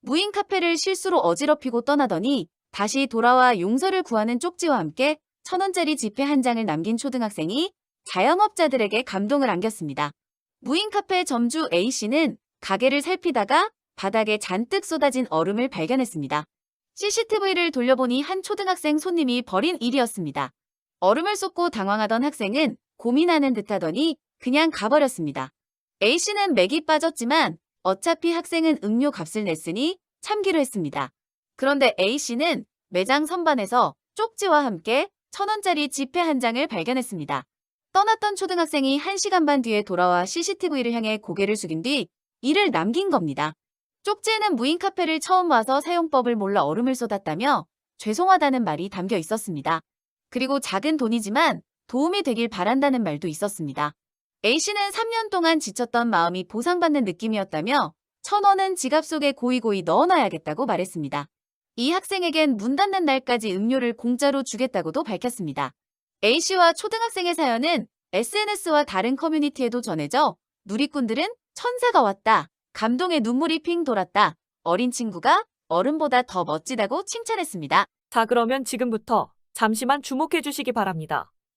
무인 카페를 실수로 어지럽히고 떠나더니 다시 돌아와 용서를 구하는 쪽지와 함께 천 원짜리 지폐 한 장을 남긴 초등학생이 자영업자들에게 감동을 안겼습니다. 무인 카페 점주 A씨는 가게를 살피다가 바닥에 잔뜩 쏟아진 얼음을 발견했습니다. CCTV를 돌려보니 한 초등학생 손님이 벌인 일이었습니다. 얼음을 쏟고 당황하던 학생은 고민하는 듯 하더니 그냥 가버렸습니다. A씨는 맥이 빠졌지만 어차피 학생은 음료 값을 냈으니 참기로 했습니다. 그런데 A씨는 매장 선반에서 쪽지와 함께 천 원짜리 지폐 한 장을 발견했습니다. 떠났던 초등학생이 1시간 반 뒤에 돌아와 CCTV를 향해 고개를 숙인 뒤 이를 남긴 겁니다. 쪽지에는 무인 카페를 처음 와서 사용법을 몰라 얼음을 쏟았다며 죄송하다는 말이 담겨 있었습니다. 그리고 작은 돈이지만 도움이 되길 바란다는 말도 있었습니다. A씨는 3년 동안 지쳤던 마음이 보상받는 느낌이었다며 천 원은 지갑 속에 고이고이 넣어놔야겠다고 말했습니다. 이 학생에겐 문 닫는 날까지 음료를 공짜로 주겠다고도 밝혔습니다. A씨와 초등학생의 사연은 SNS와 다른 커뮤니티에도 전해져 누리꾼들은 천사가 왔다. 감동의 눈물이 핑 돌았다. 어린 친구가 어른보다 더 멋지다고 칭찬했습니다. 자, 그러면 지금부터 잠시만 주목해 주시기 바랍니다.